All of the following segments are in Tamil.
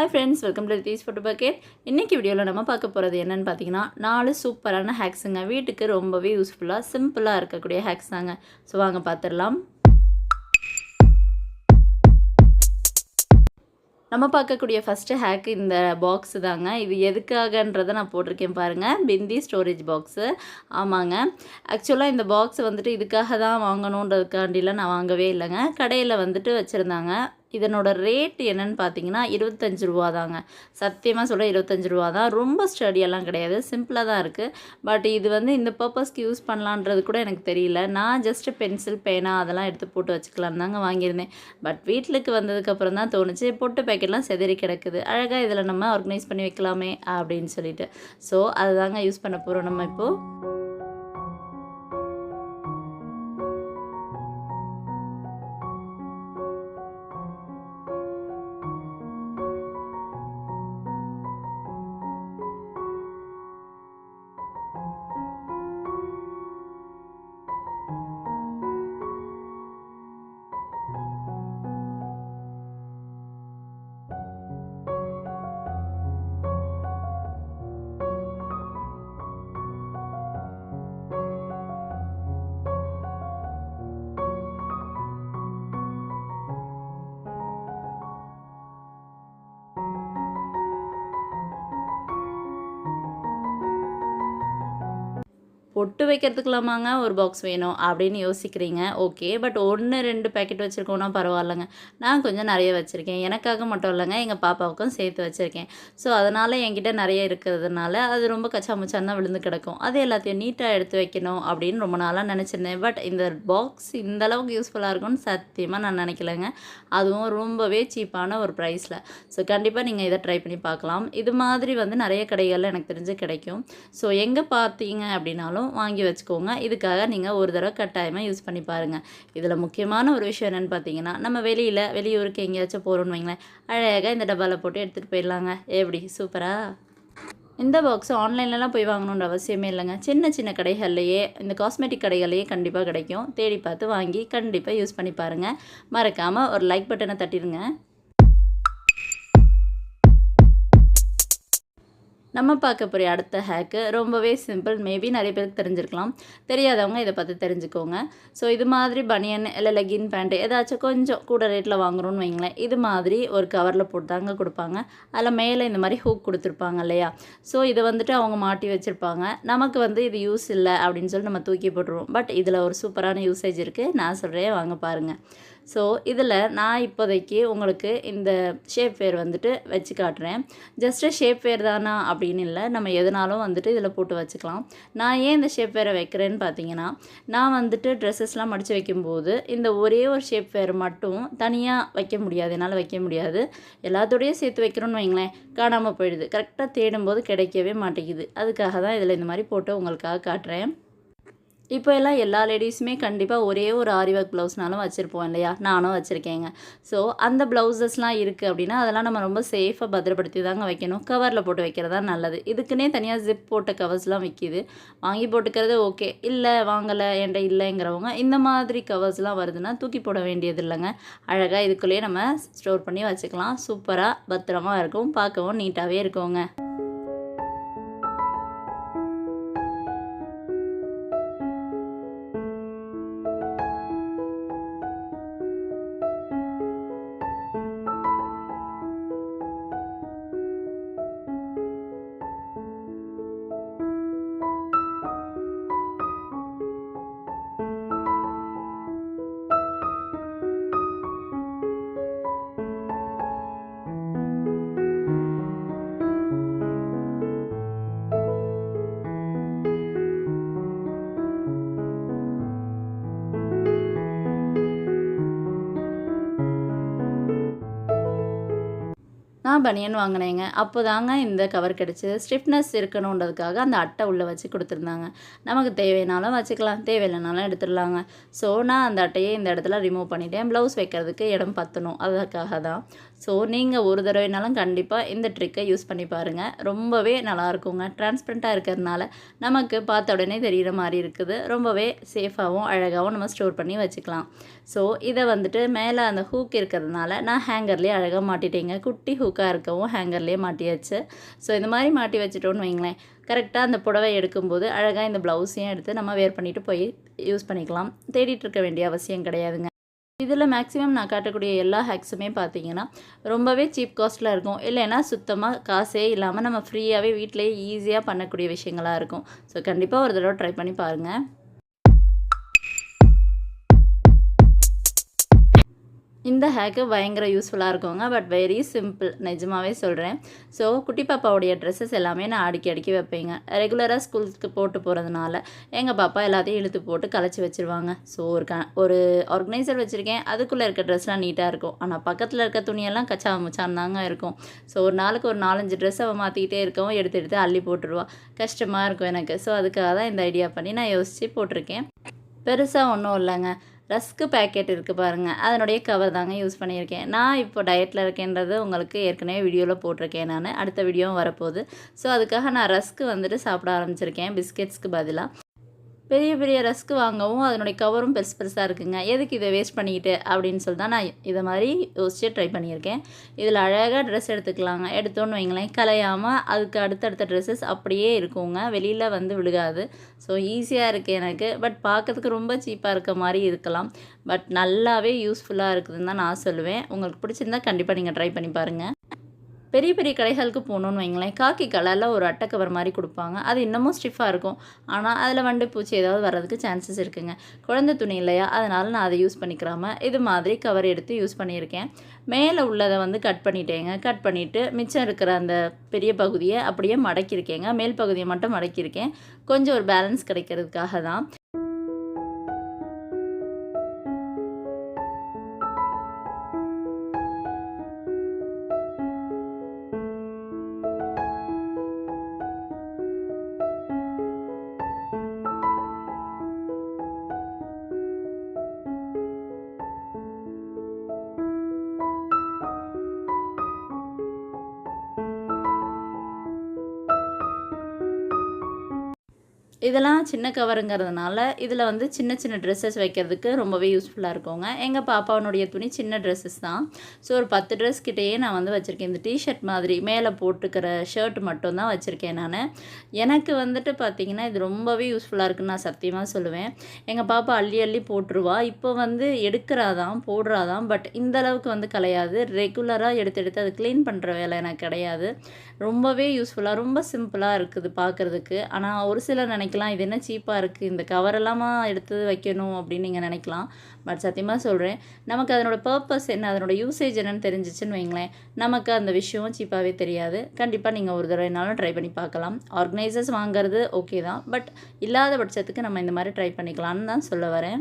Hi friends welcome to these photo bucket இன்றைக்கி வீடியோவில் நம்ம பார்க்க போகிறது என்னென்னு பார்த்தீங்கன்னா நாலு சூப்பரான ஹேக்ஸுங்க வீட்டுக்கு ரொம்பவே யூஸ்ஃபுல்லாக சிம்பிளாக இருக்கக்கூடிய ஹேக்ஸ் தாங்க. ஸோ வாங்க பார்த்துடலாம். நம்ம பார்க்கக்கூடிய ஃபஸ்ட்டு ஹேக் இந்த பாக்ஸு தாங்க. இது எதுக்காகன்றதை நான் போட்டிருக்கேன் பாருங்கள் பிந்தி ஸ்டோரேஜ் பாக்ஸு ஆமாங்க. ஆக்சுவலாக இந்த பாக்ஸ் வந்துட்டு இதுக்காக தான் வாங்கணுன்றதுக்காண்டிலாம் நான் வாங்கவே இல்லைங்க. கடையில் வந்துட்டு வச்சுருந்தாங்க. இதனோட ரேட் என்னன்னு பார்த்தீங்கன்னா இருபத்தஞ்சு ரூபா தாங்க சத்தியமாக சொல்ல இருபத்தஞ்சு ரூபா தான் ரொம்ப ஸ்டடியெல்லாம் கிடையாது. சிம்பிளாக தான் இருக்குது பட் இது வந்து இந்த பர்பஸ்க்கு யூஸ் பண்ணலான்றது கூட எனக்கு தெரியல. நான் ஜஸ்ட்டு பென்சில் பேனா அதெல்லாம் எடுத்து போட்டு வச்சுக்கலாம் தாங்க வாங்கியிருந்தேன். பட் வீட்டுக்கு வந்ததுக்கப்புறம் தான் தோணுச்சு. பொட்டு பேக்கெட்லாம் செதறி கிடக்குது. அழகாக இதில் நம்ம ஆர்கனைஸ் பண்ணி வைக்கலாமே அப்படின்னு சொல்லிட்டு. ஸோ அதை தாங்க யூஸ் பண்ண போகிறோம் நம்ம இப்போது பொட்டு வைக்கிறதுக்குலாமாங்க ஒரு பாக்ஸ் வேணும் அப்படின்னு யோசிக்கிறீங்க. ஓகே பட் ஒன்று ரெண்டு பேக்கெட் வச்சுருக்கோன்னா பரவாயில்லைங்க. நான் கொஞ்சம் நிறைய வச்சுருக்கேன். எனக்காக மட்டும் இல்லைங்க எங்கள் பாப்பாவுக்கும் சேர்த்து வச்சுருக்கேன். ஸோ அதனால் என்கிட்ட நிறைய இருக்கிறதுனால அது ரொம்ப கச்சாமுச்சான் தான் விழுந்து கிடக்கும். அது எல்லாத்தையும் நீட்டாக எடுத்து வைக்கணும் அப்படின்னு ரொம்ப நாளாக நினச்சிருந்தேன். பட் இந்த பாக்ஸ் இந்த அளவுக்கு யூஸ்ஃபுல்லாக இருக்கும்னு சத்தியமாக நான் நினைக்கலங்க. அதுவும் ரொம்பவே சீப்பான ஒரு ப்ரைஸில் ஸோ கண்டிப்பாக நீங்கள் இதை ட்ரை பண்ணி பார்க்கலாம். இது மாதிரி வந்து நிறைய கடைகளில் எனக்கு தெரிஞ்சு கிடைக்கும். ஸோ எங்கே பார்த்தீங்க அப்படின்னாலும் வாங்கி வச்சுக்கோங்க. இதுக்காக நீங்கள் ஒரு தடவை கட்டாயமாக யூஸ் பண்ணி பாருங்கள் இதில் முக்கியமான ஒரு விஷயம் என்னென்னு பார்த்தீங்கன்னா நம்ம வெளியில் வெளியூருக்கு எங்கேயாச்சும் போகிறோன்னு வைங்களேன் அழகாக இந்த டப்பாவில் போட்டு எடுத்துகிட்டு போயிடலாங்க. எப்படி? சூப்பராக இந்த பாக்ஸ் ஆன்லைன்லலாம் போய் வாங்கணுன்ற அவசியமே இல்லைங்க. சின்ன சின்ன கடைகள்லையே இந்த காஸ்மெட்டிக் கடைகள்லையே கண்டிப்பாக கிடைக்கும். தேடி பார்த்து வாங்கி கண்டிப்பாக யூஸ் பண்ணி பாருங்கள் மறக்காமல் ஒரு லைக் பட்டனை தட்டிடுங்க. நம்ம பார்க்க போகிற அடுத்த ஹேக்கு ரொம்பவே சிம்பிள் மேபி நிறைய பேருக்கு தெரிஞ்சிருக்கலாம். தெரியாதவங்க இதை பார்த்து தெரிஞ்சுக்கோங்க. ஸோ இது மாதிரி பனியன் இல்லை லெகின் பேண்ட்டு ஏதாச்சும் கொஞ்சம் கூட ரேட்டில் வாங்குறோம்னு வைங்களேன். இது மாதிரி ஒரு கவரில் போட்டு தாங்க கொடுப்பாங்க. அதில் மேலே இந்த மாதிரி ஹூக் கொடுத்துருப்பாங்க இல்லையா? ஸோ இதை வந்துட்டு அவங்க மாட்டி வச்சுருப்பாங்க. நமக்கு வந்து இது யூஸ் இல்லை அப்படின்னு சொல்லி நம்ம தூக்கி போட்டுருவோம். பட் இதில் ஒரு சூப்பரான யூசேஜ் இருக்குது நான் சொல்கிறேன் வாங்க பாருங்கள் ஸோ இதில் நான் இப்போதைக்கு உங்களுக்கு இந்த ஷேப் வேர் வந்துட்டு வச்சு காட்டுறேன். ஜஸ்ட்டு ஷேப் வேர் தானா அப்படின்னு இல்லை நம்ம எதனாலும் வந்துட்டு இதில் போட்டு வச்சுக்கலாம். நான் ஏன் இந்த ஷேப் வேரை வைக்கிறேன்னு பார்த்தீங்கன்னா நான் வந்துட்டு ட்ரெஸ்ஸஸ்லாம் மடித்து வைக்கும்போது இந்த ஒரே ஒரு ஷேப் வேர் மட்டும் தனியாக வைக்க முடியாது என்னால் வைக்க முடியாது. எல்லாத்தோடையும் சேர்த்து வைக்கிறோன்னு வைங்களேன் காணாமல் போயிடுது. கரெக்டாக தேடும்போது கிடைக்கவே மாட்டேங்குது. அதுக்காக தான் இதில் இந்த மாதிரி போட்டு உங்களுக்காக காட்டுறேன். இப்போ எல்லாம் எல்லா லேடிஸுமே கண்டிப்பாக ஒரே ஒரு ஆரி ஒர்க் ப்ளவுஸ்னாலும் வச்சுருப்போம் இல்லையா? நானும் வச்சுருக்கேங்க. ஸோ அந்த ப்ளவுசஸ்லாம் இருக்குது அப்படின்னா அதெல்லாம் நம்ம ரொம்ப சேஃபாக பத்திரப்படுத்தி தாங்க வைக்கணும். கவரில் போட்டு வைக்கிறது தான் நல்லது. இதுக்குன்னே தனியாக ஜிப் போட்ட கவர்ஸ்லாம் விற்கிது வாங்கி போட்டுக்கிறது ஓகே இல்லை வாங்கலை என்கிட்ட இல்லைங்கிறவங்க இந்த மாதிரி கவர்ஸ்லாம் வருதுன்னா தூக்கி போட வேண்டியது இல்லைங்க அழகாக இதுக்குள்ளேயே நம்ம ஸ்டோர் பண்ணி வச்சுக்கலாம். சூப்பராக பத்திரமா இருக்கும். பார்க்கவும் நீட்டாகவே இருக்குங்க. தான் பனியன் வாங்கினேங்க. அப்போ தாங்க இந்த கவர் கிடச்சிது. ஸ்டிஃப்னஸ் இருக்கணுன்றதுக்காக அந்த அட்டை உள்ளே வச்சு கொடுத்துருந்தாங்க. நமக்கு தேவைனாலும் வச்சுக்கலாம் தேவையில்லைனாலும் எடுத்துடலாங்க. ஸோ நான் அந்த அட்டையை இந்த இடத்துல ரிமூவ் பண்ணிட்டேன். ப்ளவுஸ் வைக்கிறதுக்கு இடம் பற்றணும் அதுக்காக தான். ஸோ நீங்கள் ஒரு தடவைனாலும் கண்டிப்பாக இந்த ட்ரிக்கை யூஸ் பண்ணி பாருங்கள் ரொம்பவே நல்லாயிருக்குங்க டிரான்ஸ்பரண்ட்டாக இருக்கிறதுனால நமக்கு பார்த்த உடனே தெரிகிற மாதிரி இருக்குது. ரொம்பவே சேஃபாகவும் அழகாகவும் நம்ம ஸ்டோர் பண்ணி வச்சுக்கலாம். ஸோ இதை வந்துட்டு மேலே அந்த ஹூக் இருக்கிறதுனால நான் ஹேங்கர்லேயே அழகாக மாட்டிட்டேங்க. குட்டி ஹூக்காக இருக்கவும் ஹேங்கர்லேயே மாட்டியாச்சு. ஸோ இந்த மாதிரி மாட்டி வச்சுட்டோன்னு வைங்களேன். கரெக்டாக அந்த புடவை எடுக்கும்போது அழகாக இந்த ப்ளவுஸையும் எடுத்து நம்ம வேர் பண்ணிவிட்டு போய் யூஸ் பண்ணிக்கலாம். தேடிட்டு இருக்க வேண்டிய அவசியம் கிடையாதுங்க. இதில் மேக்ஸிமம் நான் காட்டக்கூடிய எல்லா ஹேக்ஸுமே பார்த்தீங்கன்னா ரொம்பவே சீப் காஸ்ட்டில் இருக்கும். இல்லைன்னா சுத்தமாக காசே இல்லாமல் நம்ம ஃப்ரீயாகவே வீட்டிலேயே ஈஸியாக பண்ணக்கூடிய விஷயங்களாக இருக்கும். ஸோ கண்டிப்பாக ஒரு தடவை ட்ரை பண்ணி பாருங்கள் இந்த ஹேக்கு பயங்கர யூஸ்ஃபுல்லாக இருக்குங்க பட் வெரி சிம்பிள் நிஜமாவே சொல்கிறேன் ஸோ குட்டி பாப்பாவுடைய ட்ரெஸ்ஸஸ் எல்லாமே நான் அடிக்கி அடிக்கி வைப்பேங்க. ரெகுலராக ஸ்கூலுக்கு போட்டு போகிறதுனால எங்கள் பாப்பா எல்லாத்தையும் இழுத்து போட்டு கலைச்சி வச்சுருவாங்க. ஸோ ஒரு க ஒரு ஆர்கனைசர் வச்சுருக்கேன் அதுக்குள்ளே இருக்க ட்ரெஸ்லாம் நீட்டாக இருக்கும். ஆனால் பக்கத்தில் இருக்க துணியெல்லாம் கச்சா முச்சான் தாங்க இருக்கும். ஸோ ஒரு நாளுக்கு ஒரு நாலஞ்சு ட்ரெஸ் அவள் மாற்றிக்கிட்டே இருக்கவும் எடுத்து எடுத்து அள்ளி போட்டுருவா. கஷ்டமாக இருக்கும் எனக்கு. ஸோ அதுக்காக தான் இந்த ஐடியா பண்ணி நான் யோசித்து போட்டிருக்கேன். பெருசாக ஒன்றும் இல்லைங்க. ரஸ்க்கு பேக்கெட் இருக்குது பாருங்கள் அதனுடைய கவர் தாங்க யூஸ் பண்ணியிருக்கேன். நான் இப்போ டயட்டில் இருக்கேன்றது உங்களுக்கு ஏற்கனவே வீடியோவில் போட்டிருக்கேன் நான். அடுத்த வீடியோவும் வரப்போகுது. ஸோ அதுக்காக நான் ரஸ்க்கு வந்துட்டு சாப்பிட ஆரம்பிச்சிருக்கேன். பிஸ்கெட்ஸ்க்கு பதிலாக பெரிய பெரிய ரஸ்க்கு வாங்கவும் அதனுடைய கவரும் பெருசு பெருசாக இருக்குங்க. எதுக்கு இதை வேஸ்ட் பண்ணிக்கிட்டு அப்படின்னு சொல்லி தான் நான் இதை மாதிரி யோசிச்சு ட்ரை பண்ணியிருக்கேன். இதில் அழகாக ட்ரெஸ் எடுத்துக்கலாங்க. எடுத்தோன்னு வைங்களேன் கலையாமல் அதுக்கு அடுத்தடுத்த ட்ரெஸ்ஸஸ் அப்படியே இருக்குங்க. வெளியில் வந்து விழுகாது. ஸோ ஈஸியாக இருக்குது எனக்கு. பட் பார்க்கறதுக்கு ரொம்ப சீப்பாக இருக்க மாதிரி இருக்கலாம். பட் நல்லாவே யூஸ்ஃபுல்லாக இருக்குதுன்னு தான் நான் சொல்லுவேன். உங்களுக்கு பிடிச்சிருந்தா கண்டிப்பாக நீங்கள் ட்ரை பண்ணி பாருங்கள் பெரிய பெரிய கடைகளுக்கு போகணுன்னு வைங்களேன் காக்கி கலரில் ஒரு அட்டை கவர் மாதிரி கொடுப்பாங்க. அது இன்னமும் ஸ்டிஃபாக இருக்கும். ஆனால் அதில் வண்டு பூச்சி ஏதாவது வர்றதுக்கு சான்சஸ் இருக்குங்க. குழந்தை துணி இல்லையா? அதனால் நான் அதை யூஸ் பண்ணிக்கிறாமல் இது மாதிரி கவர் எடுத்து யூஸ் பண்ணியிருக்கேன். மேலே உள்ளதை வந்து கட் பண்ணிட்டேங்க. கட் பண்ணிவிட்டு மிச்சம் இருக்கிற அந்த பெரிய பகுதியை அப்படியே மடக்கியிருக்கேங்க. மேல் பகுதியை மட்டும் மடக்கியிருக்கேன். கொஞ்சம் ஒரு பேலன்ஸ் கிடைக்கிறதுக்காக தான். இதெல்லாம் சின்ன கவருங்கிறதுனால இதில் வந்து சின்ன சின்ன ட்ரெஸ்ஸஸ் வைக்கிறதுக்கு ரொம்பவே யூஸ்ஃபுல்லாக இருக்குங்க. எங்கள் பாப்பாவனுடைய துணி சின்ன ட்ரெஸ்ஸஸ் தான். ஸோ ஒரு பத்து ட்ரெஸ் கிட்டேயே நான் வந்து வச்சுருக்கேன். இந்த டிஷர்ட் மாதிரி மேலே போட்டுக்கிற ஷர்ட் மட்டும் தான் வச்சுருக்கேன் நான். எனக்கு வந்துட்டு பார்த்திங்கன்னா இது ரொம்பவே யூஸ்ஃபுல்லாக இருக்குன்னு நான் சத்தியமாக சொல்லுவேன். எங்கள் பாப்பா அள்ளி அள்ளி போட்டுருவா. இப்போ வந்து எடுக்கிறாதான் போடுறாதான் பட் இந்த அளவுக்கு வந்து கலையாது. ரெகுலராக எடுத்து எடுத்து அது க்ளீன் பண்ணுற வேலை எனக்கு கிடையாது. ரொம்பவே யூஸ்ஃபுல்லாக ரொம்ப சிம்பிளாக இருக்குது பார்க்குறதுக்கு ஆனால் ஒரு சிலர் நினைக்கலாம். இது என்ன சீப்பாக இருக்குது இந்த கவரெல்லாமா எடுத்து வைக்கணும் அப்படின்னு நீங்கள் நினைக்கலாம். பட் சத்தியமாக சொல்கிறேன் நமக்கு அதனோட பர்பஸ் என்ன? அதனோட யூசேஜ் என்னன்னு தெரிஞ்சிச்சுன்னு வைங்களேன். நமக்கு அந்த விஷயம் சீப்பாகவே தெரியாது. கண்டிப்பாக நீங்கள் ஒரு தடவைனாலும் ட்ரை பண்ணி பார்க்கலாம். ஆர்கனைசர்ஸ் வாங்குறது ஓகே தான். பட் இல்லாத பட்சத்துக்கு நம்ம இந்த மாதிரி ட்ரை பண்ணிக்கலாம்னு தான் சொல்ல வரேன்.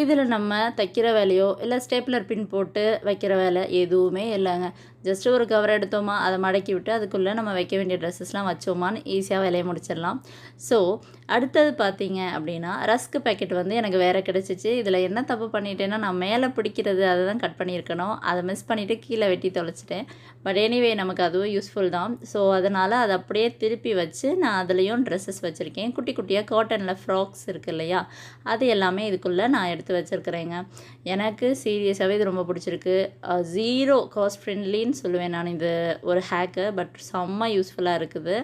இதில் நம்ம தைக்கிற வேலையோ இல்லை ஸ்டேப்லர் பின் போட்டு வைக்கிற வேலை எதுவுமே இல்லைங்க. ஜஸ்ட்டு ஒரு கவர் எடுத்தோமா அதை மடக்கி விட்டு அதுக்குள்ளே நம்ம வைக்க வேண்டிய ட்ரெஸ்ஸஸ்லாம் வச்சோமான்னு ஈஸியாக விலையை முடிச்சிடலாம். ஸோ அடுத்தது பார்த்தீங்க அப்படின்னா ரஸ்க் பேக்கெட் வந்து எனக்கு வேறு கிடச்சிச்சு. இதில் என்ன தப்பு பண்ணிட்டேன்னா நான் மேலே பிடிக்கிறது அதை தான் கட் பண்ணியிருக்கணும். அதை மிஸ் பண்ணிவிட்டு கீழே வெட்டி தொலைச்சிட்டேன். பட் எனிவே நமக்கு அதுவும் யூஸ்ஃபுல் தான். ஸோ அதனால் அதை அப்படியே திருப்பி வச்சு நான் அதுலேயும் ட்ரெஸ்ஸஸ் வச்சுருக்கேன். குட்டி குட்டியாக காட்டனில் ஃப்ராக்ஸ் இருக்குது இல்லையா? அது எல்லாமே இதுக்குள்ளே நான் எடுத்து வச்சுருக்கிறேங்க. எனக்கு சீரியஸாகவே இது ரொம்ப பிடிச்சிருக்கு. ஜீரோ காஸ்ட் ஃப்ரெண்ட்லின்னு சொல்லுவேன் நான். இது ஒரு ஹேக்கு பட் செம்ம யூஸ்ஃபுல்லாக இருக்குது.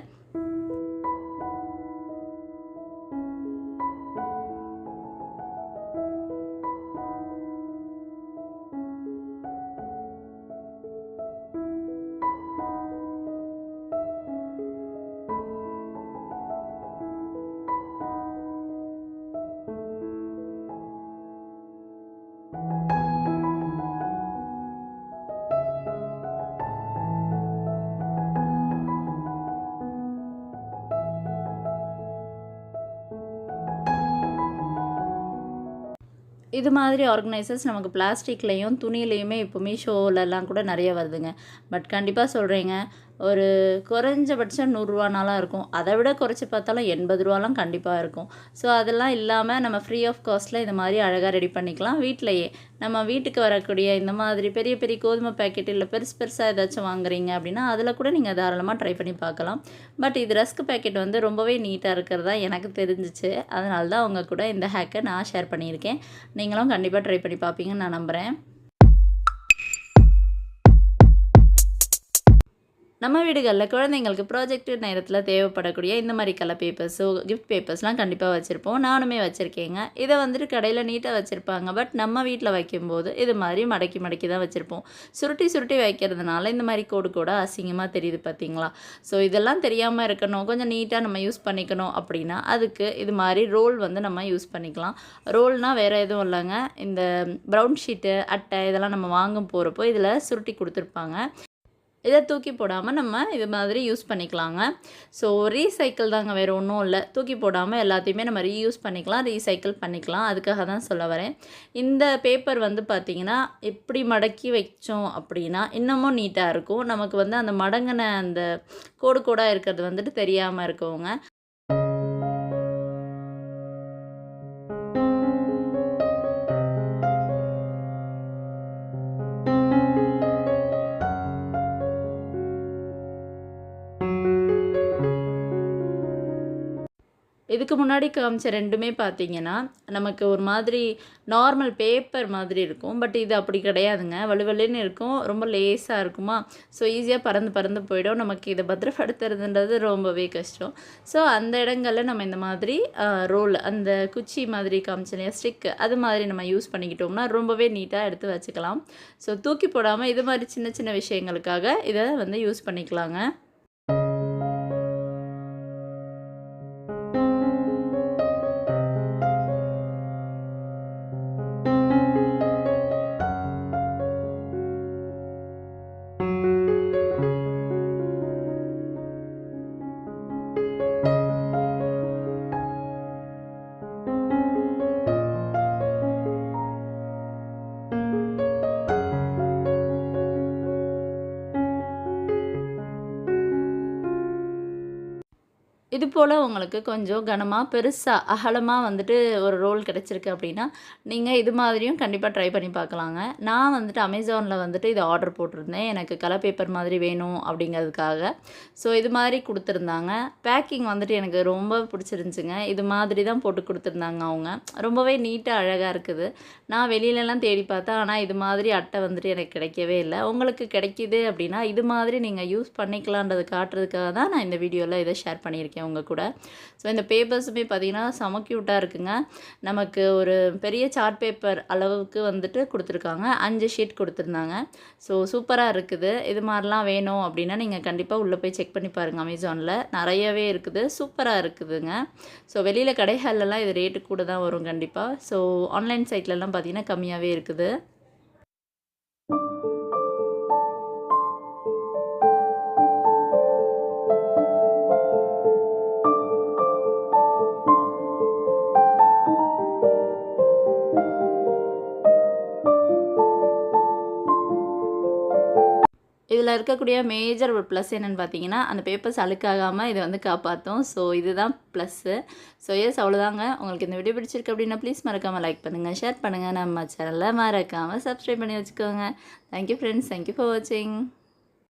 இது மாதிரி ஆர்கனைசர்ஸ் நமக்கு பிளாஸ்டிக்லேயும் துணியிலையுமே இப்போ ஷோவிலலாம் கூட நிறைய வருதுங்க. பட் கண்டிப்பாக சொல்கிறேங்க ஒரு குறைஞ்சபட்சம் நூறுரூவானாலாம் இருக்கும். அதை விட குறைச்சி பார்த்தாலும் எண்பது ரூபாலாம் கண்டிப்பாக இருக்கும். ஸோ அதெல்லாம் இல்லாமல் நம்ம ஃப்ரீ ஆஃப் காஸ்ட்டில் இந்த மாதிரி அழகாக ரெடி பண்ணிக்கலாம். வீட்டிலையே நம்ம வீட்டுக்கு வரக்கூடிய இந்த மாதிரி பெரிய பெரிய கோதுமை பேக்கெட் இல்லை பெருசு பெருசாக ஏதாச்சும் வாங்குறீங்க அப்படின்னா அதில் கூட நீங்கள் தாராளமாக ட்ரை பண்ணி பார்க்கலாம். பட் இது ரஸ்க் பேக்கெட் வந்து ரொம்பவே நீட்டாக இருக்கிறதா எனக்கு தெரிஞ்சிச்சு. அதனால தான் அவங்க கூட இந்த ஹேக்கை நான் ஷேர் பண்ணியிருக்கேன். நீங்களும் கண்டிப்பாக ட்ரை பண்ணி பார்ப்பீங்கன்னு நான் நம்புகிறேன் நம்ம வீடுகளில் குழந்தைங்களுக்கு ப்ராஜெக்ட் நேரத்தில் தேவைப்படக்கூடிய இந்த மாதிரி கலர் பேப்பர்ஸோ கிஃப்ட் பேப்பர்ஸ்லாம் கண்டிப்பாக வச்சுருப்போம். நானுமே வச்சுருக்கேங்க. இதை வந்துட்டு கடையில் நீட்டாக வச்சுருப்பாங்க. பட் நம்ம வீட்டில் வைக்கும்போது இது மாதிரி மடக்கி மடக்கி தான் வச்சுருப்போம். சுருட்டி சுருட்டி வைக்கிறதுனால இந்த மாதிரி கோடு கூட அசிங்கமாக தெரியுது பார்த்தீங்களா ஸோ இதெல்லாம் தெரியாமல் இருக்கணும். கொஞ்சம் நீட்டாக நம்ம யூஸ் பண்ணிக்கணும் அப்படின்னா அதுக்கு இது மாதிரி ரோல் வந்து நம்ம யூஸ் பண்ணிக்கலாம். ரோல்னால் வேறு எதுவும் இல்லைங்க. இந்த ப்ரௌன் ஷீட்டு அட்டை இதெல்லாம் நம்ம வாங்க போகிறப்போ இதில் சுருட்டி கொடுத்துருப்பாங்க. இதை தூக்கி போடாமல் நம்ம இது மாதிரி யூஸ் பண்ணிக்கலாங்க. ஸோ ரீசைக்கிள் தாங்க வேறு ஒன்றும் இல்லை. தூக்கி போடாமல் எல்லாத்தையுமே நம்ம ரீயூஸ் பண்ணிக்கலாம் ரீசைக்கிள் பண்ணிக்கலாம். அதுக்காக தான் சொல்ல வரேன். இந்த பேப்பர் வந்து பார்த்திங்கன்னா எப்படி மடக்கி வச்சோம் அப்படின்னா இன்னமும் நீட்டாக இருக்கும். நமக்கு வந்து அந்த மடங்கின அந்த கோடு கோடாக இருக்கிறது வந்துட்டு தெரியாமல் இருக்கவங்க இதுக்கு முன்னாடி காமிச்ச ரெண்டுமே பார்த்தீங்கன்னா நமக்கு ஒரு மாதிரி நார்மல் பேப்பர் மாதிரி இருக்கும். பட் இது அப்படி கிடையாதுங்க. வலுவலுன்னு இருக்கும். ரொம்ப லேஸாக இருக்குமா? ஸோ ஈஸியாக பறந்து பறந்து போயிடும். நமக்கு இதை பத்திரப்படுத்துறதுன்றது ரொம்பவே கஷ்டம். ஸோ அந்த இடங்களில் நம்ம இந்த மாதிரி ரோல் அந்த குச்சி மாதிரி காமிச்சோனே ஸ்டிக்கு அது மாதிரி நம்ம யூஸ் பண்ணிக்கிட்டோம்னா ரொம்பவே நீட்டாக எடுத்து வச்சுக்கலாம். ஸோ தூக்கி போடாமல் இது மாதிரி சின்ன சின்ன விஷயங்களுக்காக இதை வந்து யூஸ் பண்ணிக்கலாங்க. இது போல் உங்களுக்கு கொஞ்சம் கனமாக பெருசாக அகலமாக வந்துட்டு ஒரு ரோல் கிடச்சிருக்கு அப்படின்னா நீங்கள் இது மாதிரியும் கண்டிப்பாக ட்ரை பண்ணி பார்க்கலாங்க. நான் வந்துட்டு அமேசானில் வந்துட்டு இது ஆர்டர் போட்டிருந்தேன். எனக்கு கலர் பேப்பர் மாதிரி வேணும் அப்படிங்கிறதுக்காக. ஸோ இது மாதிரி கொடுத்துருந்தாங்க. பேக்கிங் வந்துட்டு எனக்கு ரொம்ப பிடிச்சிருந்துச்சுங்க. இது மாதிரி தான் போட்டு கொடுத்துருந்தாங்க அவங்க. ரொம்பவே நீட்டாக அழகாக இருக்குது. நான் வெளியிலலாம் தேடி பார்த்தேன் ஆனால் இது மாதிரி அட்டை வந்துட்டு எனக்கு கிடைக்கவே இல்லை. உங்களுக்கு கிடைக்கிது அப்படின்னா இது மாதிரி நீங்கள் யூஸ் பண்ணிக்கலான்றது காட்டுறதுக்காக தான் நான் இந்த வீடியோவில் இதை ஷேர் பண்ணியிருக்கேன். உங்கள் கூட. ஸோ இந்த பேப்பர்ஸுமே பார்த்திங்கன்னா செம க்யூட்டாக இருக்குங்க. நமக்கு ஒரு பெரிய சார்ட் பேப்பர் அளவுக்கு வந்துட்டு கொடுத்துருக்காங்க. அஞ்சு ஷீட் கொடுத்துருந்தாங்க. ஸோ சூப்பராக இருக்குது. இது மாதிரிலாம் வேணும் அப்படின்னா நீங்கள் கண்டிப்பாக உள்ளே போய் செக் பண்ணி பாருங்கள் அமேசானில். நிறையவே இருக்குது. சூப்பராக இருக்குதுங்க. ஸோ வெளியில் கடைகள்லாம் இது ரேட்டு கூட தான் வரும் கண்டிப்பாக ஸோ ஆன்லைன் சைட்லலாம் பார்த்திங்கன்னா கம்மியாகவே இருக்குது. இதில் இருக்கக்கூடிய மேஜர் ஒரு ப்ளஸ் என்னென்னு பார்த்தீங்கன்னா அந்த பேப்பர்ஸ் அழுக்காகாமல் இதை வந்து காப்பாற்றும் ஸோ இதுதான் ப்ளஸ்ஸு ஸோ எஸ் அவ்வளோதாங்க உங்களுக்கு இந்த வீடியோ பிடிச்சிருக்கு அப்படின்னா ப்ளீஸ் மறக்காமல் லைக் பண்ணுங்கள் ஷேர் பண்ணுங்கள் நம்ம சேனலில் மறக்காமல் சப்ஸ்கிரைப் பண்ணி வச்சுக்கோங்க. தேங்க்யூ ஃப்ரெண்ட்ஸ் தேங்க்யூ ஃபார் வாட்சிங்